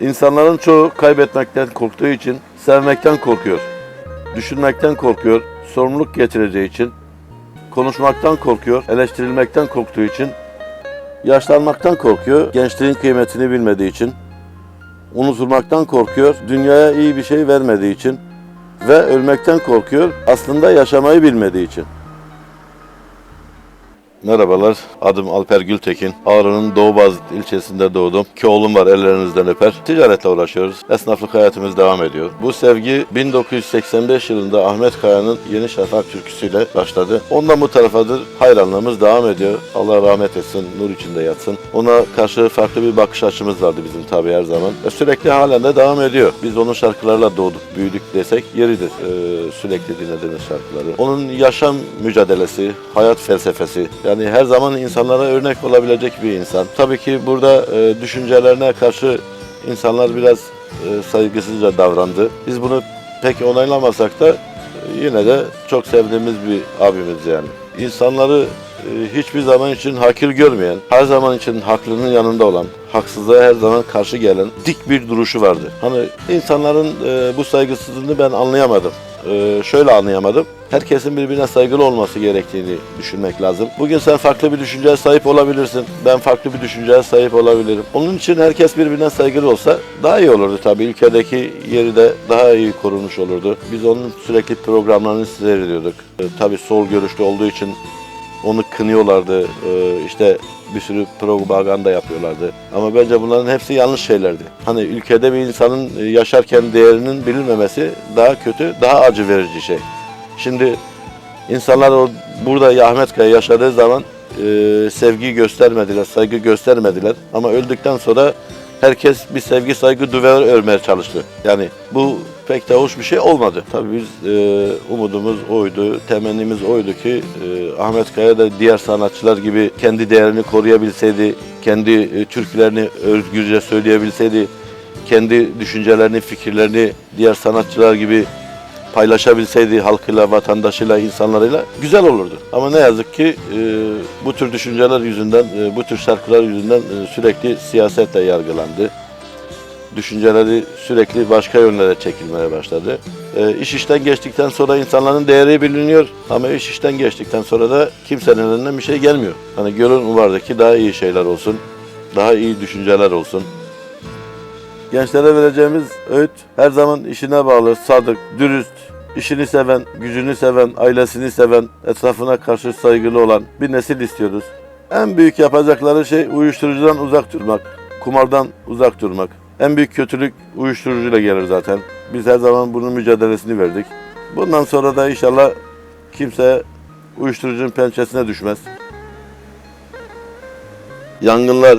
İnsanların çoğu kaybetmekten korktuğu için sevmekten korkuyor. Düşünmekten korkuyor, sorumluluk getireceği için, konuşmaktan korkuyor, eleştirilmekten korktuğu için, yaşlanmaktan korkuyor, gençliğin kıymetini bilmediği için, unutulmaktan korkuyor, dünyaya iyi bir şey vermediği için ve ölmekten korkuyor, aslında yaşamayı bilmediği için. Merhabalar, adım Alper Gültekin. Ağrı'nın Doğu Bazit ilçesinde doğdum. İki oğlum var, ellerinizden öper. Ticaretle uğraşıyoruz. Esnaflık hayatımız devam ediyor. Bu sevgi 1985 yılında Ahmet Kaya'nın Yeni Şafak türküsüyle başladı. Ondan bu tarafadır hayranlığımız devam ediyor. Allah rahmet etsin, nur içinde yatsın. Ona karşı farklı bir bakış açımız vardı bizim tabii her zaman. Ve sürekli halen de devam ediyor. Biz onun şarkılarla doğduk, büyüdük desek yeridir. Ee, sürekli dinlediğimiz şarkıları. Onun yaşam mücadelesi, hayat felsefesi, yani her zaman insanlara örnek olabilecek bir insan. Tabii ki burada e, düşüncelerine karşı insanlar biraz e, saygısızca davrandı. Biz bunu pek onaylamasak da e, yine de çok sevdiğimiz bir abimiz yani. İnsanları e, hiçbir zaman için hakir görmeyen, her zaman için haklının yanında olan, haksızlığa her zaman karşı gelen dik bir duruşu vardı. Hani insanların e, bu saygısızlığını ben anlayamadım. E, şöyle anlayamadım. Herkesin birbirine saygılı olması gerektiğini düşünmek lazım. Bugün sen farklı bir düşünceye sahip olabilirsin. Ben farklı bir düşünceye sahip olabilirim. Onun için herkes birbirine saygılı olsa daha iyi olurdu tabii. Ülkedeki yeri de daha iyi korunmuş olurdu. Biz onun sürekli programlarını seyrediyorduk. E, tabii sol görüşlü olduğu için onu kınıyorlardı. Ee, işte bir sürü propaganda yapıyorlardı. Ama bence bunların hepsi yanlış şeylerdi. Hani ülkede bir insanın e, yaşarken değerinin bilinmemesi daha kötü, daha acı verici şey. Şimdi insanlar o burada Ahmet Kaya yaşadığı zaman e, sevgi göstermediler, saygı göstermediler. Ama öldükten sonra herkes bir sevgi saygı duvar örmeye çalıştı. Yani bu pek de hoş bir şey olmadı. Tabii biz e, umudumuz oydu, temennimiz oydu ki e, Ahmet Kaya da diğer sanatçılar gibi kendi değerini koruyabilseydi, kendi e, türkülerini özgürce söyleyebilseydi, kendi düşüncelerini, fikirlerini diğer sanatçılar gibi paylaşabilseydi halkıyla, vatandaşıyla, insanlarıyla güzel olurdu. Ama ne yazık ki e, bu tür düşünceler yüzünden, e, bu tür şarkılar yüzünden e, sürekli siyasetle yargılandı. Düşünceleri sürekli başka yönlere çekilmeye başladı. E, iş işten geçtikten sonra insanların değeri biliniyor ama iş işten geçtikten sonra da kimsenin elinden bir şey gelmiyor. Hani gönül umardaki daha iyi şeyler olsun, daha iyi düşünceler olsun. Gençlere vereceğimiz öğüt her zaman işine bağlı, sadık, dürüst, işini seven, gücünü seven, ailesini seven, etrafına karşı saygılı olan bir nesil istiyoruz. En büyük yapacakları şey uyuşturucudan uzak durmak, kumardan uzak durmak. En büyük kötülük uyuşturucuyla gelir zaten. Biz her zaman bunun mücadelesini verdik. Bundan sonra da inşallah kimse uyuşturucunun pençesine düşmez. Yangınlar,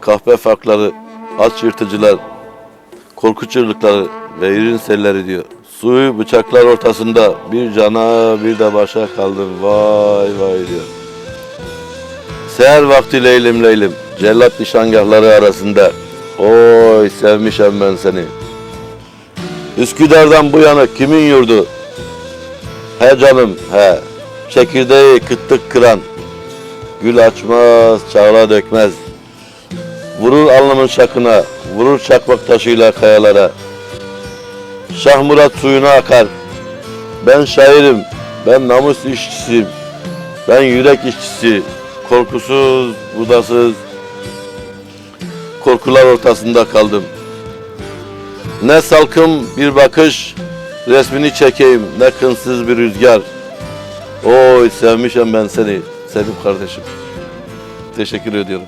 kahpe farkları, aç yırtıcılar, korku çığlıkları ve irin selleri diyor. Suyu bıçaklar ortasında bir cana bir de başa kaldım vay vay diyor. Seher vakti leylim leylim cellat nişangahları arasında oy sevmişem ben seni. Üsküdar'dan bu yana kimin yurdu? He canım he çekirdeği kıttık kıran gül açmaz çağla dökmez. Vurur alnımın şakına, vurur çakmak taşıyla kayalara. Şah Murat suyuna akar. Ben şairim, ben namus işçisiyim. Ben yürek işçisi, korkusuz, budasız. Korkular ortasında kaldım. Ne salkım bir bakış, resmini çekeyim, ne kınsız bir rüzgar. Oy sevmişim ben seni, Selim kardeşim. Teşekkür ediyorum.